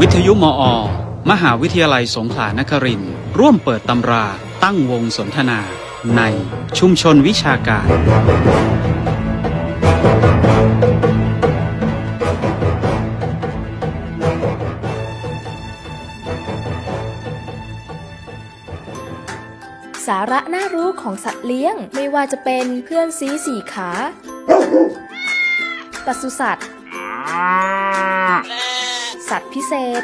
วิทยุมอ มหาวิทยาลัยสงขลานครินทร์ร่วมเปิดตำราตั้งวงสนทนา ในชุมชนวิชาการ สาระน่ารู้ของสัตว์เลี้ยงไม่ว่าจะเป็นเพื่อนซีสี่ขาปศุสัตว์ สัตว์พิเศษ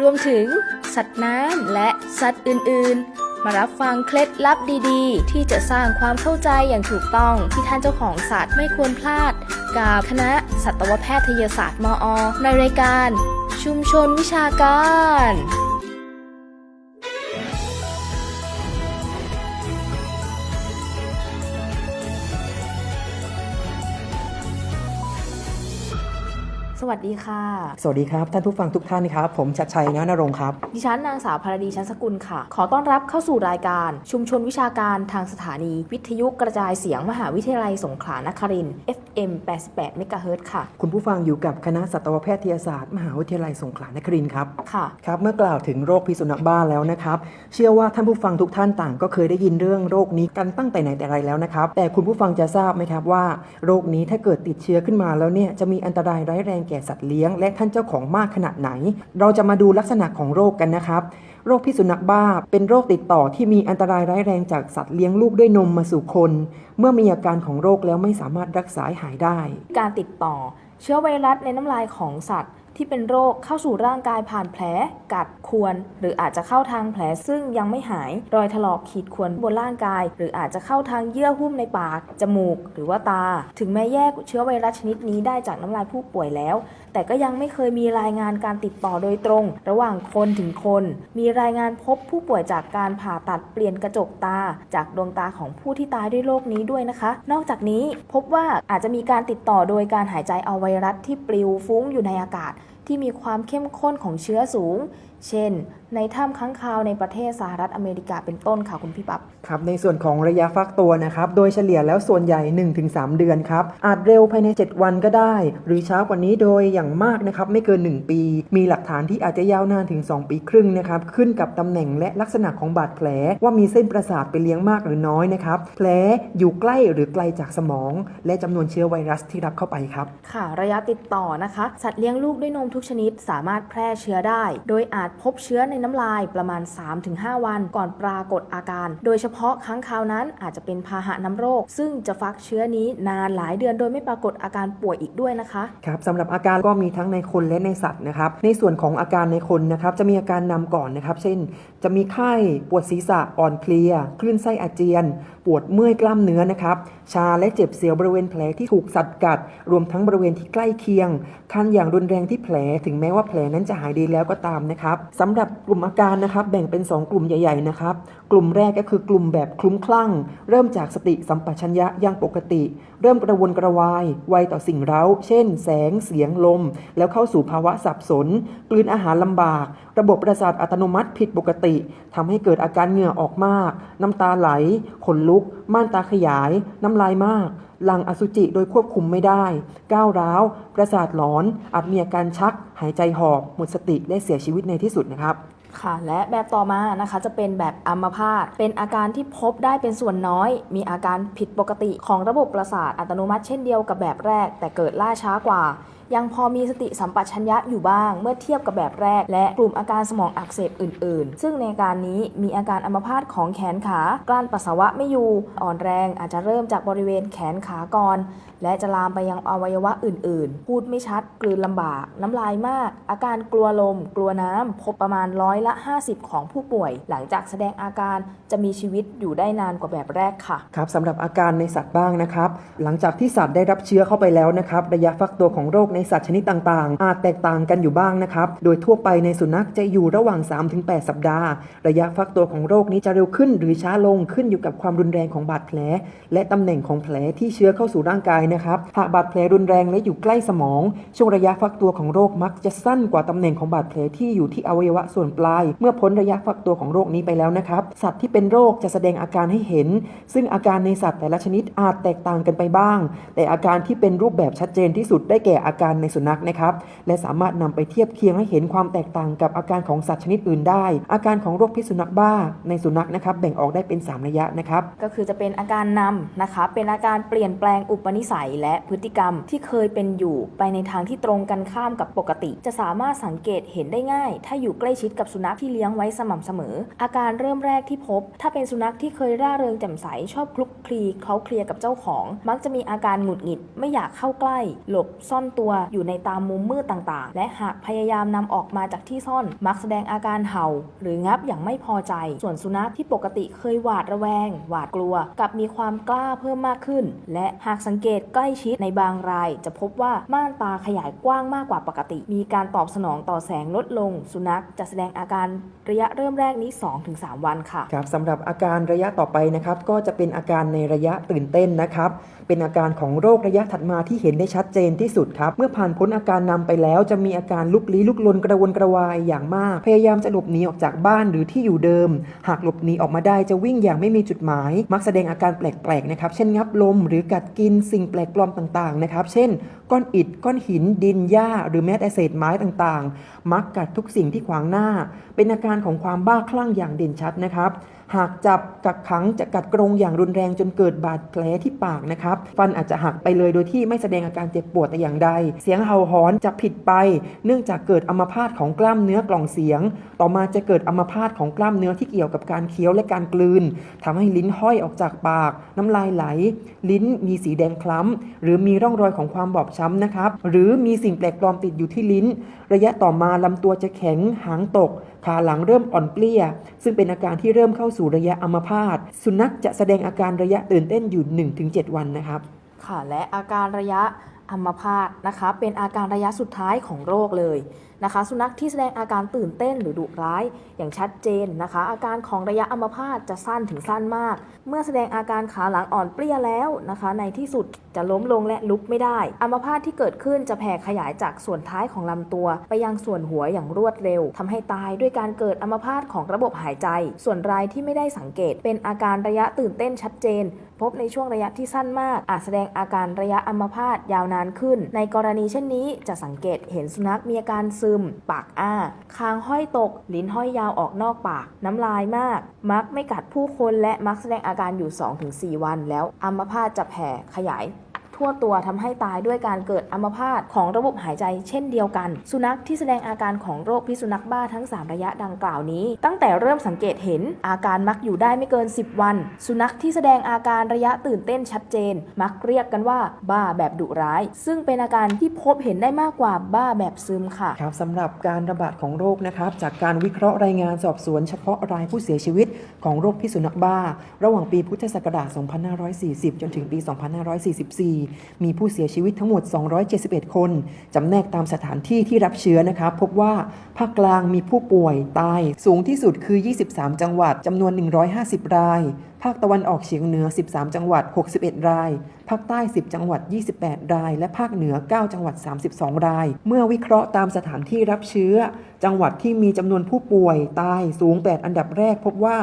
รวมถึง สัตว์น้ำและสัตว์อื่น ๆ มารับฟังเคล็ดลับดีๆ ที่จะสร้างความเข้าใจอย่างถูกต้องที่ท่านเจ้าของสัตว์ไม่ควรพลาด กับคณะสัตวแพทยศาสตร์มอ ในรายการ ชุมชนวิชาการ วัสดีค่ะ สวัสดีครับ ท่านผู้ฟังทุกท่านครับ ผมชัดชัยนานรงค์ครับ ดิฉันนางสาวภารดีชั้นสกุลค่ะ ขอต้อนรับเข้าสู่รายการ ชุมชนวิชาการทางสถานี วิทยุกระจายเสียงมหาวิทยาลัยสงขลานครินทร์ FM 88เมกะเฮิรตซ์ค่ะ คุณผู้ฟังอยู่กับคณะสัตวแพทยศาสตร์ มหาวิทยาลัยสงขลานครินทร์ครับค่ะครับ เมื่อกล่าวถึงโรคพิษสุนัขบ้าแล้วนะครับ เชื่อว่าท่านผู้ฟังทุกท่านต่าง ก็เคยได้ยินเรื่องโรคนี้กันตั้งแต่ไหนแต่ไรแล้วนะครับ แต่คุณผู้ฟังจะทราบไหมครับว่า โรคนี้ถ้าเกิดติดเชื้อขึ้นมาแล้วเนี่ยจะมีอันตรายร้ายแรงแก่สัตว์เลี้ยง และท่านเจ้าของมากขนาดไหน เราจะมาดูลักษณะของโรคกันนะครับ โรคพิษสุนัขบ้า เป็นโรคติดต่อที่มีอันตรายร้ายแรงจากสัตว์เลี้ยงลูกด้วยนมมาสู่คน เมื่อมีอาการของโรคแล้วไม่สามารถรักษาให้หายได้ การติดต่อเชื้อไวรัสในน้ำลายของสัตว์ ที่เป็นโรคเข้าสู่ร่างกายผ่านแผล กัดควร หรืออาจจะเข้าทางแผลซึ่งยังไม่หาย รอยถลอกขีดข่วนบนร่างกาย หรืออาจจะเข้าทางเยื่อหุ้มในปาก จมูก หรือว่าตา ถึงแม้แยกเชื้อไวรัสชนิดนี้ได้จากน้ำลายผู้ป่วยแล้ว แต่ก็ยังไม่เคยมีรายงานการติดต่อโดยตรง ระหว่างคนถึงคน มีรายงานพบผู้ป่วยจากการผ่าตัดเปลี่ยนกระจกตา จากดวงตาของผู้ที่ตายด้วยโรคนี้ด้วยนะคะ นอกจากนี้พบว่าอาจจะมีการติดต่อโดยการหายใจเอาไวรัสที่ปลิวฟุ้งอยู่ในอากาศ ที่มีความเข้มข้นของเชื้อสูง เช่น ในถ้ำค้างคาวในประเทศสหรัฐอเมริกาเป็นต้นค่ะคุณพี่ปับ๊บครับในส่วนของระยะฟักตัวนะครับ โดยเฉลี่ยแล้วส่วนใหญ่ 1-3 เดือนครับ อาจเร็วภายใน 7 วันก็ได้ หรือช้ากว่านี้โดยอย่างมากนะครับไม่เกิน 1 ปี มีหลักฐานที่อาจจะยาวนานถึง 2 ปีครึ่งนะครับขึ้นกับตำแหน่งและลักษณะของบาดแผล ว่ามีเส้นประสาทไปเลี้ยงมากหรือน้อยนะครับแผลอยู่ใกล้หรือไกลจากสมอง และจำนวนเชื้อไวรัสที่รับเข้าไปครับ ค่ะ ระยะติดต่อนะคะ สัตว์เลี้ยงลูกด้วยนมทุกชนิดสามารถแพร่เชื้อได้ โดยอาจพบเชื้อในน้ำลายประมาณ 3-5 วันก่อนปรากฏอาการ โดยเฉพาะค้างคาวนั้นอาจจะเป็นพาหะน้ำโรค ซึ่งจะฟักเชื้อนี้นานหลายเดือนโดยไม่ปรากฏอาการป่วยอีกด้วยนะคะครับสำหรับอาการก็มีทั้งในคนและในสัตว์นะครับในส่วนของอาการในคนนะครับจะมีอาการนำก่อนนะครับ เช่น จะมีไข้ปวดศีรษะอ่อนเพลียคลื่นไส้อาเจียน ปวดเมื่อยกล้ามเนื้อนะครับชาและเจ็บเสียวบริเวณแผลที่ถูกสัตว์กัด รวมทั้งบริเวณที่ใกล้เคียง คันอย่างรุนแรงที่แผลถึงแม้ว่าแผลนั้นจะหายดีแล้วก็ตามนะครับสำหรับกลุ่มอาการนะครับแบ่งเป็น 2 กลุ่มใหญ่ ๆนะครับ กลุ่มแรกก็คือกลุ่มแบบคลุ้มคลั่ง เริ่มจากสติสัมปชัญญะยังปกติ เริ่มกระวนกระวาย ไวต่อสิ่งเร้า เช่น แสง เสียง ลม แล้วเข้าสู่ภาวะสับสน กลืนอาหารลำบาก ระบบประสาทอัตโนมัติผิดปกติทำให้เกิดอาการเหงื่อออกมาก น้ำตาไหล ขนลุก ม่านตาขยาย น้ำลายมากหลังอสุจิโดยควบคุมไม่ได้ ก้าวร้าว ประสาทหลอน อาจมีอาการชัก หายใจหอบ หมดสติ และเสียชีวิตในที่สุดนะครับ ค่ะและแบบต่อมานะคะจะเป็นแบบอัมพาตเป็นอาการที่พบได้เป็นส่วนน้อย มีอาการผิดปกติของระบบประสาทอัตโนมัติเช่นเดียวกับแบบแรก แต่เกิดล่าช้ากว่า ยังพอมีสติสัมปชัญญะอยู่บ้าง เมื่อเทียบกับแบบแรก และกลุ่มอาการสมองอักเสบอื่น ๆ ซึ่งในการนี้มีอาการอัมพาตของแขนขากลั้นปัสสาวะไม่อยู่อ่อนแรงอาจจะเริ่มจากบริเวณแขนขาก่อน และจะลามไปยังอวัยวะอื่น ๆ พูดไม่ชัดกลืนลำบาก น้ำลายมาก อาการกลัวลม กลัวน้ำพบประมาณร้อยละ 50 ของผู้ป่วย หลังจากแสดงอาการจะมีชีวิตอยู่ได้นานกว่าแบบแรกค่ะครับสำหรับอาการในสัตว์บ้างนะครับ หลังจากที่สัตว์ได้รับเชื้อเข้าไปแล้วนะครับ ระยะฟักตัวของโรคในสัตว์ชนิดต่างๆ อาจแตกต่างกันอยู่บ้างนะครับ โดยทั่วไปในสุนัขจะอยู่ระหว่าง 3-8 สัปดาห์ ระยะฟักตัวของโรคนี้จะเร็วขึ้นหรือช้าลงขึ้นอยู่กับความรุนแรงของบาดแผล และตำแหน่งของแผลที่เชื้อเข้าสู่ร่างกายนะครับ หากบาดแผลรุนแรงและอยู่ใกล้สมอง ช่วงระยะฟักตัวของโรคมักจะสั้นกว่าตำแหน่งของบาดแผลที่อยู่ที่อวัยวะส่วนปลาย เมื่อพ้นระยะฟักตัวของโรคนี้ไปแล้วนะครับ สัตว์ที่เป็นโรคจะแสดงอาการให้เห็น ซึ่งอาการในสัตว์แต่ละชนิดอาจแตกต่างกันไปบ้าง แต่อาการที่เป็นรูปแบบชัดเจนที่สุดได้แก่อาการในสุนัขนะครับ และสามารถนำไปเทียบเคียงให้เห็นความแตกต่างกับอาการของสัตว์ชนิดอื่นได้ อาการของโรคพิษสุนัขบ้าในสุนัขนะครับแบ่งออกได้เป็นสามระยะนะครับก็คือจะเป็นอาการนำนะคะเป็นอาการเปลี่ยนแปลงอุปนิสัย และพฤติกรรมที่เคยเป็นอยู่ไปในทางที่ตรงกันข้ามกับปกติ จะสามารถสังเกตเห็นได้ง่าย ถ้าอยู่ใกล้ชิดกับสุนัขที่เลี้ยงไว้สม่ำเสมอ อาการเริ่มแรกที่พบ ถ้าเป็นสุนัขที่เคยร่าเริงแจ่มใสชอบคลุกคลีเคล้าเคลียร์กับเจ้าของ มักจะมีอาการหงุดหงิดไม่อยากเข้าใกล้ หลบซ่อนตัวอยู่ในตามมุมมืดต่างๆ และหากพยายามนำออกมาจากที่ซ่อนมักแสดงอาการเห่า หรืองับอย่างไม่พอใจ ส่วนสุนัขที่ปกติเคยหวาดระแวง หวาดกลัวกลับมีความกล้าเพิ่มมากขึ้น และหากสังเกตใกล้ชิดในบางราย จะพบว่าม่านตาขยายกว้างมากกว่าปกติ มีการตอบสนองต่อแสงลดลง สุนัขจะแสดงอาการระยะเริ่มแรกนี้ 2-3 วันค่ะครับสำหรับอาการระยะต่อไปนะครับก็จะเป็นอาการในระยะตื่นเต้นนะครับเป็นอาการของโรคระยะถัดมาที่เห็นได้ชัดเจนที่สุดครับเมื่อผ่านพ้นอาการนำไปแล้ว จะมีอาการลุกลี้ลุกลนกระวนกระวายอย่างมาก พยายามจะหลบหนีออกจากบ้านหรือที่อยู่เดิม หากหลบหนีออกมาได้จะวิ่งอย่างไม่มีจุดหมาย มักแสดงอาการแปลกๆนะครับ เช่นงับลม หรือกัดกินสิ่งแปลกปลอมต่างๆนะครับ เช่น ก้อนอิฐก้อนหิน ดินหญ้า หรือแม้แต่เศษไม้ต่างๆ มักกัดทุกสิ่งที่ขวางหน้า เป็นอาการของความบ้าคลั่งอย่างเด่นชัดนะครับหากจับกักขังจะกัดกรงอย่างรุนแรงจนเกิดบาดแผลที่ปากนะครับ ฟันอาจจะหักไปเลยโดยที่ไม่แสดงอาการเจ็บปวดแต่อย่างใดเสียงเห่าหอนจะผิดไป เนื่องจากเกิดอัมพาตของกล้ามเนื้อกล่องเสียง ต่อมาจะเกิดอัมพาตของกล้ามเนื้อที่เกี่ยวกับการเคี้ยวและการกลืนทำให้ลิ้นห้อยออกจากปาก น้ำลายไหล ลิ้นมีสีแดงคล้ำหรือมีร่องรอยของความบอบช้ำนะครับ หรือมีสิ่งแปลกปลอมติดอยู่ที่ลิ้น ระยะต่อมาลำตัวจะแข็งหางตก ขาหลังเริ่มอ่อนเปลี้ย ซึ่งเป็นอาการที่เริ่มเข้าสู่ระยะอัมพาตสุนัขจะแสดงอาการระยะตื่นเต้นอยู่ 1-7 วันนะครับ ค่ะและอาการระยะ อัมพาตนะคะ เป็นอาการระยะสุดท้ายของโรคเลยนะคะ สุนัขที่แสดงอาการตื่นเต้นหรือดุร้ายอย่างชัดเจนนะคะ อาการของระยะอัมพาตจะสั้นถึงสั้นมาก เมื่อแสดงอาการขาหลังอ่อนเปรี้ยแล้วนะคะ ในที่สุดจะล้มลงและลุกไม่ได้ อัมพาตที่เกิดขึ้นจะแผ่ขยายจากส่วนท้ายของลำตัว ไปยังส่วนหัวอย่างรวดเร็วทำให้ตายด้วยการเกิดอัมพาตของระบบหายใจ ส่วนรายที่ไม่ได้สังเกต เป็นอาการระยะตื่นเต้นชัดเจน พบในช่วงระยะที่สั้นมาก อาจแสดงอาการระยะอัมพาตยาวนานขึ้น ในกรณีเช่นนี้จะสังเกตเห็นสุนัขมีอาการซึม ปากอ้า คางห้อยตก ลิ้นห้อยยาวออกนอกปาก น้ำลายมาก มักไม่กัดผู้คนและมักแสดงอาการอยู่ 2-4 วันแล้วอัมพาตจะแผ่ขยาย ทั่วตัวทำให้ตายด้วยการเกิดอัมพาตของระบบหายใจเช่นเดียวกัน สุนัขที่แสดงอาการของโรคพิษสุนัขบ้าทั้ง 3 ระยะดังกล่าวนี้ ตั้งแต่เริ่มสังเกตเห็นอาการมักอยู่ได้ไม่เกิน 10 วัน สุนัขที่แสดงอาการระยะตื่นเต้นชัดเจน มักเรียกกันว่า บ้าแบบดุร้าย ซึ่งเป็นอาการที่พบเห็นได้มากกว่าบ้าแบบซึมค่ะครับสำหรับการระบาดของโรคนะครับ จากการวิเคราะห์รายงานสอบสวนเฉพาะรายผู้เสียชีวิตของโรคพิษสุนัขบ้า ระหว่างปีพุทธศักราช 2540 จนถึงปี 2544มีผู้เสียชีวิตทั้งหมด 271 คนจำแนกตามสถานที่ที่รับเชื้อนะคะพบว่าภาคกลางมีผู้ป่วยตาย สูงที่สุดคือ 23 จังหวัดจำนวน 150 ราย ภาคตะวันออกเฉียงเหนือ 13 จังหวัด 61 ราย ภาคใต้ 10 จังหวัด 28 ราย และภาคเหนือ 9 จังหวัด 32 ราย เมื่อวิเคราะห์ตามสถานที่รับเชื้อ จังหวัดที่มีจำนวนผู้ป่วยตายสูง 8 อันดับแรกพบว่า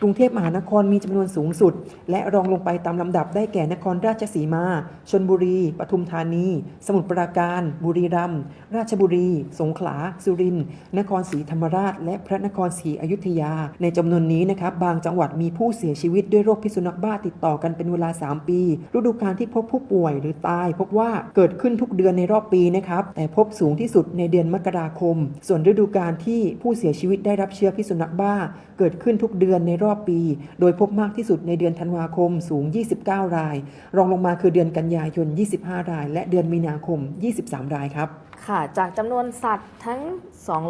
กรุงเทพมหานครมีจำนวนสูงสุด และรองลงไปตามลำดับได้แก่นครราชสีมา ชนบุรี ปทุมธานี สมุทรปราการ บุรีรัมย์ ราชบุรี สงขลา สุรินทร์ นครศรีธรรมราช และพระนครศรีอยุธยา ในจำนวนนี้นะครับบางจังหวัดมีผู้เสียชีวิตด้วยโรคพิษสุนัขบ้าติดต่อกันเป็นเวลา 3 ปี ฤดูกาลที่พบผู้ป่วยหรือตาย พบว่าเกิดขึ้นทุกเดือนในรอบปีนะครับแต่พบสูงที่สุดในเดือนมกราคม ส่วนฤดูกาลที่ผู้เสียชีวิตได้รับเชื้อพิษสุนัขบ้า เกิดขึ้นทุกเดือนในรอบปี โดยพบมากที่สุดในเดือนธันวาคมสูง 29 ราย รองลงมาคือเดือนกันยายน 25 ราย และเดือนมีนาคม 23 รายครับ ค่ะ จากจำนวนสัตว์ทั้ง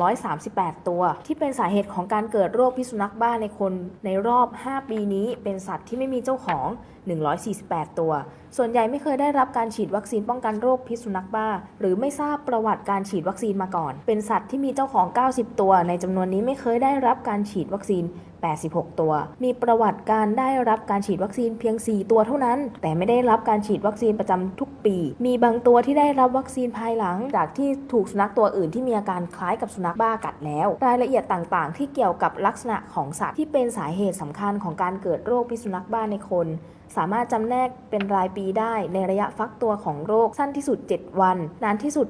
238 ตัว ที่เป็นสาเหตุของการเกิดโรคพิษสุนัขบ้าในคนในรอบ 5 ปีนี้ เป็นสัตว์ที่ไม่มีเจ้าของ 148 ตัว ส่วนใหญ่ไม่เคยได้รับการฉีดวัคซีนป้องกันโรคพิษสุนัขบ้า หรือไม่ทราบประวัติการฉีดวัคซีนมาก่อน เป็นสัตว์ที่มีเจ้าของ 90 ตัว ในจำนวนนี้ไม่เคยได้รับการฉีดวัคซีน 86 ตัว มีประวัติการได้รับการฉีดวัคซีนเพียง 4 ตัวเท่านั้น แต่ไม่ได้รับการฉีดวัคซีนประจำทุกปี มีบางตัวที่ได้รับวัคซีนภายหลัง จากที่ถูกสุนัขตัวอื่นที่มีอาการคล้ายกับสุนัขบ้ากัดแล้ว รายละเอียดต่างๆ ที่เกี่ยวกับลักษณะของสัตว์ที่เป็นสาเหตุสำคัญของการเกิดโรคพิษสุนัขบ้าในคนสามารถจำแนกเป็นรายปีได้ในระยะฟักตัวของโรคสั้นที่สุด 7 วัน นานที่สุด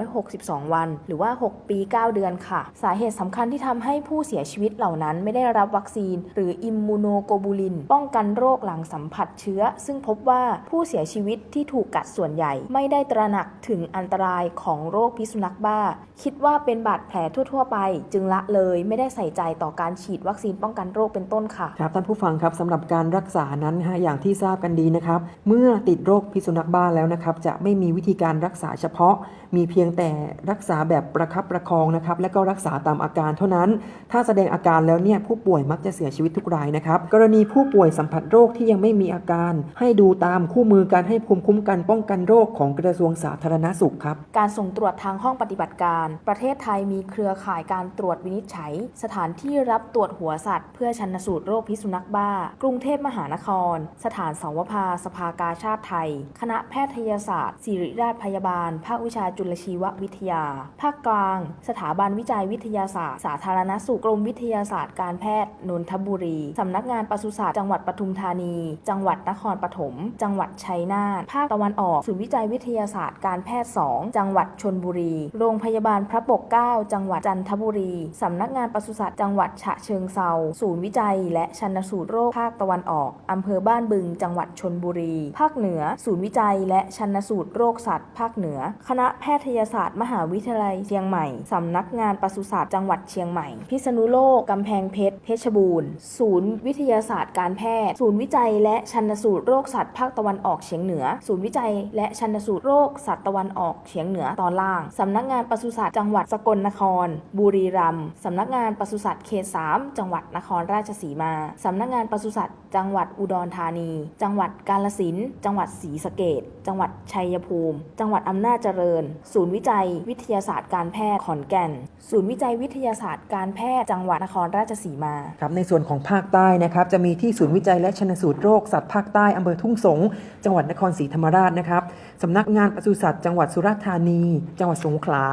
2,462 วัน หรือว่า 6 ปี 9 เดือนค่ะ สาเหตุสำคัญที่ทำให้ผู้เสียชีวิตเหล่านั้นไม่ได้รับวัคซีน หรืออิมมูโนโกบูลิน ป้องกันโรคหลังสัมผัสเชื้อ ซึ่งพบว่าผู้เสียชีวิตที่ถูกกัดส่วนใหญ่ ไม่ได้ตระหนักถึงอันตรายของโรคพิษสุนัขบ้า คิดว่าเป็นบาดแผลทั่ว ๆ ไป จึงละเลยไม่ได้ใส่ใจต่อการฉีดวัคซีนป้องกันโรคเป็นต้นค่ะครับท่านผู้ฟังครับสำหรับการรักษานั้นฮะอย่างที่ทราบกันดีนะครับเมื่อติดโรคพิษสุนัขบ้าแล้วนะครับจะไม่มีวิธีการรักษาเฉพาะ มีเพียงแต่รักษาแบบประคับประคองนะครับและก็รักษาตามอาการเท่านั้น ถ้าแสดงอาการแล้วเนี่ยผู้ป่วยมักจะเสียชีวิตทุกรายนะครับ กรณีผู้ป่วยสัมผัสโรคที่ยังไม่มีอาการ ให้ดูตามคู่มือการให้ภูมิคุ้มกันป้องกันโรคของกระทรวงสาธารณสุขครับ การส่งตรวจทางห้องปฏิบัติการ ประเทศไทยมีเครือข่ายการตรวจวินิจฉัย สถานที่รับตรวจหัวสัตว์ เพื่อชันสูตรโรคพิษสุนัขบ้า กรุงเทพมหานคร สถานสาวภาสภากาชาติไทย คณะแพทยศาสตร์ศิริราชพยาบาล ภาควิชาจุลชีววิทยา ภาคกลาง สถาบันวิจัยวิทยาศาสตร์ สาธารณสุขกรมวิทยาศาสตร์การแพทย์นนทบุรี สำนักงานปศุสัตว์จังหวัดปทุมธานี จังหวัดนครปฐม จังหวัดชัยนาท ภาคตะวันออก ศูนย์วิจัยวิทยาศาสตร์การแพทย์ 2 จังหวัดชนบุรี โรงพยาบาลพระปกเกล้า จังหวัดจันทบุรี สำนักงานปศุสัตว์จังหวัดฉะเชิงเซา ศูนย์วิจัย และชันสูตรโรคภาคตะวันออก อำเภอบ้านบึง จังหวัดชนบุรี ภาคเหนือ ศูนย์วิจัย และชันสูตรโรคสัตว์ ภาคเหนือ คณะแพทยศาสตร์ มหาวิทยาลัยเชียงใหม่ สำนักงานปศุสัตว์จังหวัดเชียงใหม่ พิษณุโลก กำแพงเพชรเพชรบูรณ์ ศูนย์วิทยาศาสตร์การแพทย์ ศูนย์วิจัยและชันสูตรโรคสัตว์ภาคตะวันออกเฉียงเหนือ ศูนย์วิจัยและชันสูตรโรคสัตว์ตะวันออกเฉียงเหนือตอนล่าง สำนักงานปศุสัตว์จังหวัดสกลนคร บุรีรัมย์ สำนักงานปศุสัตว์เขต3จังหวัดนครราชสีมา สำนักงานปศุสัตว์ จังหวัดอุดรธานี จังหวัดกาฬสินธุ์จังหวัดศรีสะเกษจังหวัดชัยภูมิ จังหวัดอำนาจเจริญ ศูนย์วิจัยวิทยาศาสตร์การแพทย์ขอนแก่น ศูนย์วิจัยวิทยาศาสตร์การแพทย์จังหวัดนครราชสีมาครับในส่วนของภาคใต้นะครับจะมีที่ศูนย์วิจัยและชนสูตรโรคสัตว์ภาคใต้อำเภอทุ่งสง จังหวัดนครศรีธรรมราชนะครับสำนักงานปศุสัตว์จังหวัดสุราษฎร์ธานี จังหวัดสงขลา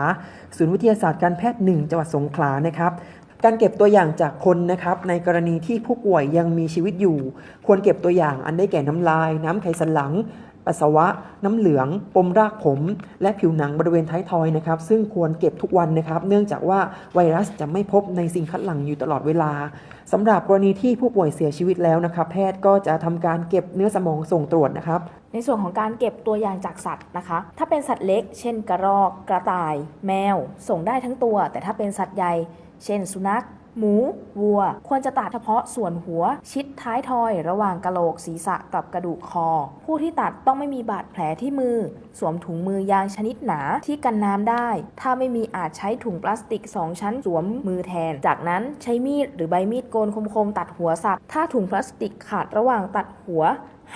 ศูนย์วิทยาศาสตร์การแพทย์หนึ่งจังหวัดสงขลานะครับ การเก็บตัวอย่างจากคนนะครับในกรณีที่ผู้ป่วยยังมีชีวิตอยู่ ควรเก็บตัวอย่างอันได้แก่น้ำลาย น้ำไขสันหลัง ปัสสาวะ น้ำเหลือง ปมรากผม และผิวหนังบริเวณท้ายทอยนะครับซึ่งควรเก็บทุกวันนะครับ เนื่องจากว่าไวรัสจะไม่พบในสิ่งคัดหลั่งอยู่ตลอดเวลาสำหรับกรณีที่ผู้ป่วยเสียชีวิตแล้วนะครับแพทย์ก็จะทำการเก็บเนื้อสมองส่งตรวจนะครับในส่วนของการเก็บตัวอย่างจากสัตว์นะคะ ถ้าเป็นสัตว์เล็ก เช่น กระรอก กระต่าย แมว ส่งได้ทั้งตัว แต่ถ้าเป็นสัตว์ใหญ่ เช่น สุนัข หมู วัว ควรจะตัดเฉพาะส่วนหัว ชิดท้ายทอย ระหว่างกะโหลกศีรษะกับกระดูกคอ ผู้ที่ตัดต้องไม่มีบาดแผลที่มือ สวมถุงมือยางชนิดหนาที่กันน้ำได้ ถ้าไม่มีอาจใช้ถุงพลาสติก 2 ชั้นสวมมือแทน จากนั้นใช้มีดหรือใบมีดโกนคมๆตัดหัวสัตว์ ถ้าถุงพลาสติกขาดระหว่างตัดหัว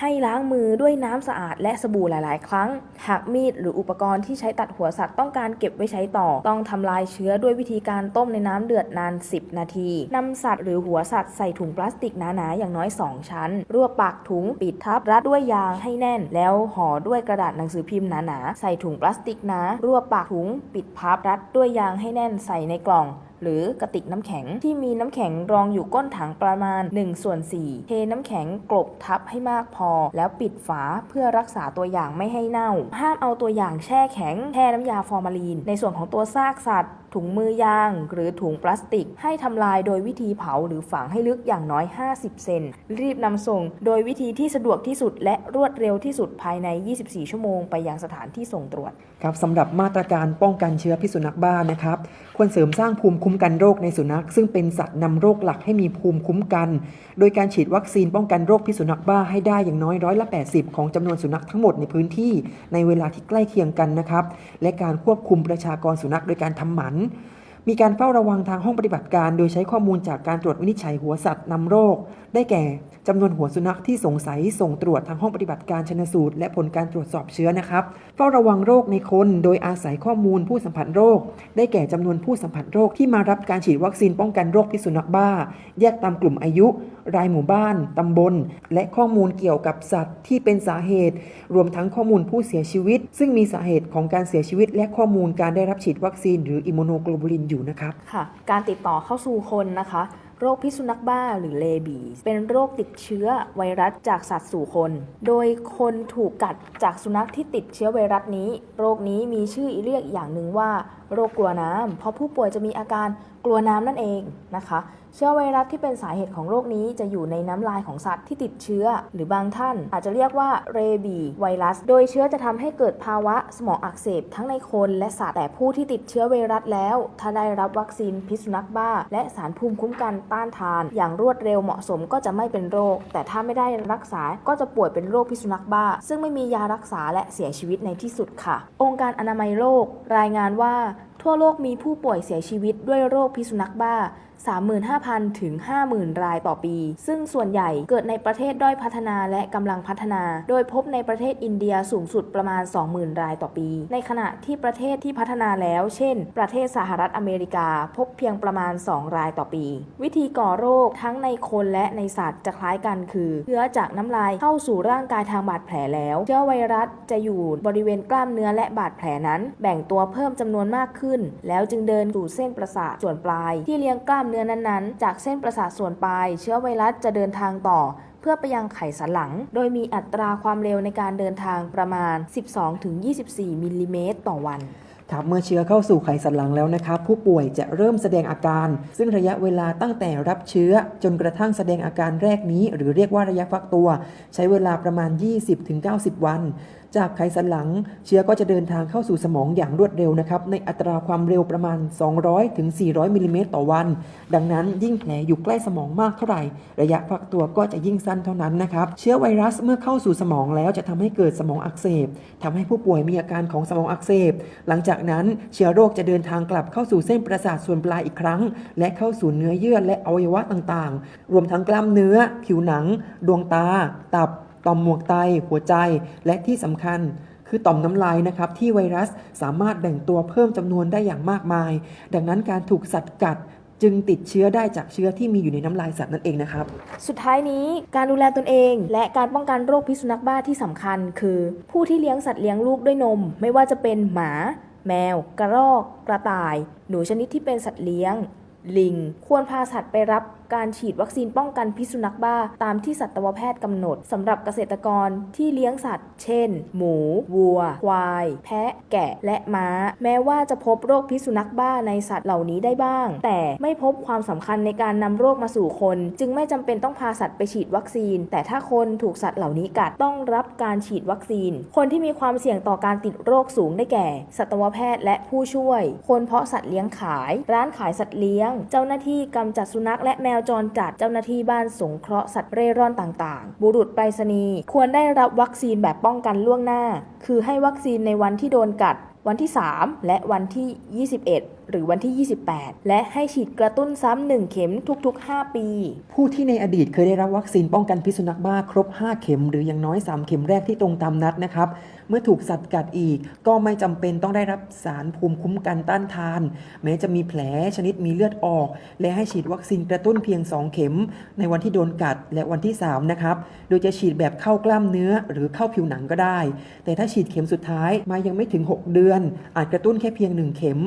ให้ล้างมือด้วยน้ำสะอาดและสบู่หลาย ๆ ครั้ง หากมีดหรืออุปกรณ์ที่ใช้ตัดหัวสัตว์ต้องการเก็บไว้ใช้ต่อ ต้องทำลายเชื้อด้วยวิธีการต้มในน้ำเดือดนาน 10 นาทีนำสัตว์หรือหัวสัตว์ใส่ถุงพลาสติกหนา ๆ อย่างน้อย 2 ชั้น รวบปากถุงปิดทับรัดด้วยยางให้แน่น แล้วห่อด้วยกระดาษหนังสือพิมพ์หนา ๆ ใส่ถุงพลาสติกหนารวบปากถุง ปิดพับรัดด้วยยางให้แน่นใส่ในกล่อง หรือกระติกน้ำแข็งที่มีน้ำแข็งรองอยู่ก้นถังประมาณ1ส่วน4เทน้ำแข็งกลบทับให้มากพอ แล้วปิดฝาเพื่อรักษาตัวอย่างไม่ให้เน่า ห้ามเอาตัวอย่างแช่แข็งแช่น้ำยาฟอร์มาลีน ในส่วนของตัวซากสัตว์ ถุงมือยาง หรือถุงพลาสติก ให้ทำลายโดยวิธีเผาหรือฝังให้ลึกอย่างน้อย 50 เซน รีบนำส่ง โดยวิธีที่สะดวกที่สุด และรวดเร็วที่สุดภายใน 24 ชั่วโมงไปยังสถานที่ส่งตรวจ ครับสำหรับมาตรการป้องกันเชื้อพิษสุนัขบ้านะครับ ควรเสริมสร้างภูมิคุ้มกันโรคในสุนัข ซึ่งเป็นสัตว์นำโรคหลักให้มีภูมิคุ้มกัน โดยการฉีดวัคซีนป้องกันโรคพิษสุนัขบ้าให้ได้อย่างน้อยร้อยละ 80 ของจำนวนสุนัขทั้งหมดในพื้นที่ ในเวลาที่ใกล้เคียงกันนะครับ และการควบคุมประชากรสุนัขโดยการทำหมันมีการเฝ้าระวังทางห้องปฏิบัติการ โดยใช้ข้อมูลจากการตรวจวินิจฉัยหัวสัตว์นำโรค ได้แก่จำนวนหัวสุนัขที่สงสัยส่งตรวจทางห้องปฏิบัติการชนสูตร และผลการตรวจสอบเชื้อนะครับเฝ้าระวังโรคในคนโดยอาศัยข้อมูลผู้สัมผัสโรค ได้แก่จำนวนผู้สัมผัสโรคที่มารับการฉีดวัคซีนป้องกันโรคพิษสุนัขบ้า แยกตามกลุ่มอายุ รายหมู่บ้านตำบล และข้อมูลเกี่ยวกับสัตว์ที่เป็นสาเหตุ รวมทั้งข้อมูลผู้เสียชีวิต ซึ่งมีสาเหตุของการเสียชีวิต และข้อมูลการได้รับฉีดวัคซีน หรืออิมมูโนโกลบูลินอยู่นะครับค่ะ การติดต่อเข้าสู่คนนะคะ โรคพิษสุนัขบ้าหรือเลบีสเป็นโรคติดเชื้อไวรัสจากสัตว์สู่คน โดยคนถูกกัดจากสุนัขที่ติดเชื้อไวรัสนี้ โรคนี้มีชื่อเรียกอย่างหนึ่งว่า โรคกลัวน้ำเพราะผู้ป่วยจะมีอาการกลัวน้ำนั่นเองนะคะ เชื้อไวรัสที่เป็นสาเหตุของโรคนี้จะอยู่ในน้ำลายของสัตว์ที่ติดเชื้อ หรือบางท่านอาจจะเรียกว่าเรบีไวรัส โดยเชื้อจะทำให้เกิดภาวะสมองอักเสบทั้งในคนและสัตว์แต่ผู้ที่ติดเชื้อไวรัสแล้ว ถ้าได้รับวัคซีนพิษสุนัขบ้า และสารภูมิคุ้มกันต้านทาน อย่างรวดเร็วเหมาะสมก็จะไม่เป็นโรค แต่ถ้าไม่ได้รักษาก็จะป่วยเป็นโรคพิษสุนัขบ้า ซึ่งไม่มียารักษาและเสียชีวิตในที่สุดค่ะ องค์การอนามัยโลกรายงานว่า ทั่วโลกมีผู้ป่วยเสียชีวิตด้วยโรคพิษสุนัขบ้า 35,000 ถึง 50,000 รายต่อปี ซึ่งส่วนใหญ่เกิดในประเทศด้อยพัฒนาและกำลังพัฒนา โดยพบในประเทศอินเดียสูงสุดประมาณ 20,000 รายต่อปี ในขณะที่ประเทศที่พัฒนาแล้ว เช่น ประเทศสหรัฐอเมริกา พบเพียงประมาณ 2 รายต่อปี วิธีก่อโรคทั้งในคนและในสัตว์จะคล้ายกันคือ เชื้อจากน้ำลายเข้าสู่ร่างกายทางบาดแผลแล้ว เชื้อไวรัสจะอยู่บริเวณกล้ามเนื้อและบาดแผลนั้น แบ่งตัวเพิ่มจำนวนมากขึ้น แล้วจึงเดินสู่เส้นประสาทส่วนปลายที่เลี้ยงกล้ามเนื้อนั้นๆ จากเส้นประสาทส่วนปลาย เชื้อไวรัสจะเดินทางต่อเพื่อไปยังไขสันหลัง โดยมีอัตราความเร็วในการเดินทางประมาณ 12-24 มิลลิเมตรต่อวันครับเมื่อเชื้อเข้าสู่ไขสันหลังแล้วนะครับ ผู้ป่วยจะเริ่มแสดงอาการ ซึ่งระยะเวลาตั้งแต่รับเชื้อ จนกระทั่งแสดงอาการแรกนี้ หรือเรียกว่าระยะฟักตัว ใช้เวลาประมาณ 20-90 วัน จากไขสันหลัง เชื้อก็จะเดินทางเข้าสู่สมองอย่างรวดเร็วนะครับในอัตราความเร็วประมาณ 200-400มิลลิเมตรต่อวัน ดังนั้นยิ่งแผลอยู่ใกล้สมองมากเท่าไหร่ ระยะฟักตัวก็จะยิ่งสั้นเท่านั้นนะครับเชื้อไวรัสเมื่อเข้าสู่สมองแล้วจะทำให้เกิดสมองอักเสบทำให้ผู้ป่วยมีอาการของสมองอักเสบ หลังจากนั้นเชื้อโรคจะเดินทางกลับเข้าสู่เส้นประสาทส่วนปลายอีกครั้ง และเข้าสู่เนื้อเยื่อและอวัยวะต่างๆ รวมทั้งกล้ามเนื้อ ผิวหนัง ดวงตา ตับ ต่อมหมวกไต หัวใจ และที่สำคัญคือต่อมน้ำลายนะครับที่ไวรัสสามารถแบ่งตัวเพิ่มจำนวนได้อย่างมากมาย ดังนั้นการถูกสัตว์กัดจึงติดเชื้อได้จากเชื้อที่มีอยู่ในน้ำลายสัตว์นั่นเองนะครับ สุดท้ายนี้การดูแลตนเอง และการป้องกันโรคพิษสุนัขบ้าที่สำคัญ คือ ผู้ที่เลี้ยงสัตว์เลี้ยงลูกด้วยนม ไม่ว่าจะเป็นหมา แมว กระรอก กระต่าย หนูชนิดที่เป็นสัตว์เลี้ยง ลิง ควรพาสัตว์ไปรับ การฉีดวัคซีนป้องกันพิษสุนัขบ้า ตามที่สัตวแพทย์กำหนดสำหรับเกษตรกรที่เลี้ยงสัตว์ เช่น หมู วัว ควาย แพะ แกะ และม้า แม้ว่าจะพบโรคพิษสุนัขบ้าในสัตว์เหล่านี้ได้บ้าง แต่ไม่พบความสำคัญในการนำโรคมาสู่คน จึงไม่จำเป็นต้องพาสัตว์ไปฉีดวัคซีน แต่ถ้าคนถูกสัตว์เหล่านี้กัดต้องรับการฉีดวัคซีน คนที่มีความเสี่ยงต่อการติดโรคสูงได้แก่ สัตวแพทย์และผู้ช่วย คนเพาะสัตว์เลี้ยงขาย ร้านขายสัตว์เลี้ยง เจ้าหน้าที่กำจัดสุนัขและแมวจรจัดเจ้าหน้าที่บ้านสงเคราะห์สัตว์เร่ร่อนต่างๆ บุรุษไปรษณีย์ควรได้รับวัคซีนแบบป้องกันล่วงหน้า คือให้วัคซีนในวันที่โดนกัด วันที่ 3 และวันที่ 21 หรือวันที่ 28 และให้ฉีดกระตุ้นซ้ำ1เข็มทุก ๆ 5 ปี ผู้ที่ในอดีตเคยได้รับวัคซีนป้องกันพิษสุนัขบ้าครบ 5 เข็ม หรืออย่างน้อย 3 เข็มแรกที่ตรงตามนัดนะครับ เมื่อถูกสัตว์กัดอีก ก็ไม่จำเป็นต้องได้รับสารภูมิคุ้มกันต้านทาน แม้จะมีแผลชนิดมีเลือดออก และให้ฉีดวัคซีนกระตุ้นเพียง 2 เข็ม ในวันที่โดนกัดและวันที่ 3 นะครับ โดยจะฉีดแบบเข้ากล้ามเนื้อหรือเข้าผิวหนังก็ได้ แต่ถ้าฉีดเข็มสุดท้ายมายังไม่ถึง 6 เดือนอน อาจกระตุ้นแค่เพียง 1 เข็ม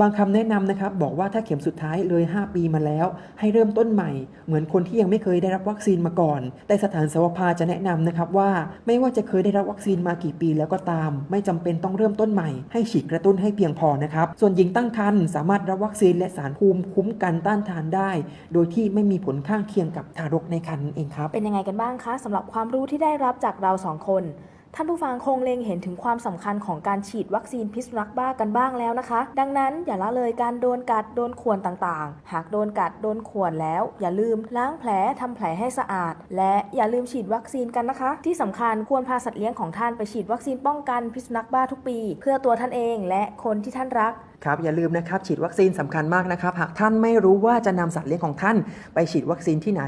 บางคำแนะนำนะครับบอกว่าถ้าเข็มสุดท้ายเลย 5 ปีมาแล้ว ให้เริ่มต้นใหม่ เหมือนคนที่ยังไม่เคยได้รับวัคซีนมาก่อน แต่สถานสวภาจะแนะนำนะครับว่า ไม่ว่าจะเคยได้รับวัคซีนมากี่ปีแล้วก็ตาม ไม่จำเป็นต้องเริ่มต้นใหม่ ให้ฉีดกระตุ้นให้เพียงพอนะครับ ส่วนหญิงตั้งครรภ์สามารถรับวัคซีนและสารภูมิคุ้มกันต้านทานได้ โดยที่ไม่มีผลข้างเคียงกับทารกในครรภ์เองครับ เป็นยังไงกันบ้างคะสำหรับความรู้ที่ได้รับจากเราสองคน ท่านผู้ฟังคงเล็งเห็นถึงความสำคัญของการฉีดวัคซีนพิษสุนัขบ้ากันบ้างแล้วนะคะ ดังนั้นอย่าละเลยการโดนกัดโดนข่วนต่างๆ หากโดนกัดโดนข่วนแล้ว อย่าลืมล้างแผลทำแผลให้สะอาด และอย่าลืมฉีดวัคซีนกันนะคะ ที่สำคัญควรพาสัตว์เลี้ยงของท่านไปฉีดวัคซีนป้องกันพิษสุนัขบ้าทุกปี เพื่อตัวท่านเองและคนที่ท่านรัก ครับอย่าลืมนะครับฉีดวัคซีนสำคัญมากนะครับ หากท่านไม่รู้ว่าจะนำสัตว์เลี้ยงของท่าน ไปฉีดวัคซีนที่ไหน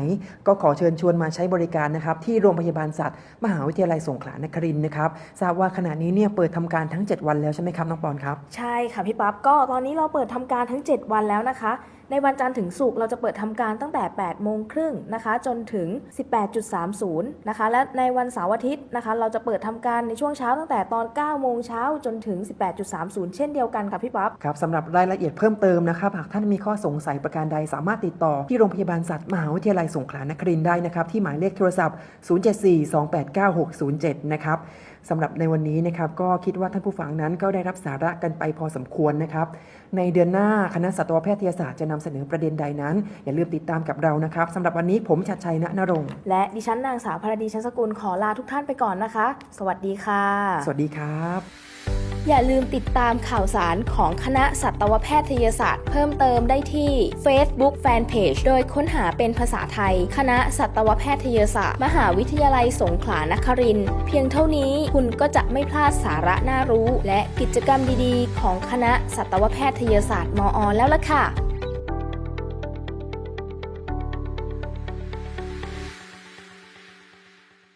ก็ขอเชิญชวนมาใช้บริการนะครับที่โรงพยาบาลสัตว์ มหาวิทยาลัยสงขลานครินนะครับทราบว่าขณะนี้เนี่ยเปิดทำการทั้ง 7 วันแล้วใช่ไหมครับน้องปอนครับ ใช่ค่ะพี่ปั๊บก็ตอนนี้เราเปิดทำการทั้ง 7 วันแล้วนะคะในวันจันทร์ถึงศุกร์เราจะเปิดทำการตั้งแต่ 8 โมงครึ่งนะคะ จนถึง 18.30 นะคะ และในวันเสาร์อาทิตย์นะคะ เราจะเปิดทำการในช่วงเช้าตั้งแต่ตอน 9 โมงเช้าจนถึง 18.30 เช่นเดียวกันค่ะพี่ปั๊บครับสำหรับรายละเอียดเพิ่มเติมนะครับหากท่านมีข้อสงสัยประการใดสามารถติดต่อ ที่โรงพยาบาลสัตว์มหาวิทยาลัยสงขลานครินทร์ได้นะครับที่หมายเลขโทรศัพท์ 074 289 607 นะครับ สำหรับในวันนี้นะครับก็คิดว่าท่านผู้ฟังนั้นก็ได้รับสาระกันไปพอสมควรนะครับ ในเดือนหน้าคณะสัตวแพทยศาสตร์จะนำเสนอประเด็นใดนั้น อย่าลืมติดตามกับเรานะครับสำหรับวันนี้ผมชัดชัยณนรงค์และดิฉันนางสาวพรดีชันสกุลขอลาทุกท่านไปก่อนนะคะ สวัสดีค่ะ สวัสดีครับ อย่าลืมติดตามข่าวสารของคณะสัตวแพทยศาสตร์เพิ่มเติมได้ที่ Facebook Fanpage โดยค้นหาเป็นภาษาไทย คณะสัตวแพทยศาสตร์ มหาวิทยาลัยสงขลานครินเพียงเท่านี้คุณก็จะไม่พลาดสาระน่ารู้ และกิจกรรมดีๆ ของคณะสัตวแพทยศาสตร์มอ แล้วล่ะค่ะ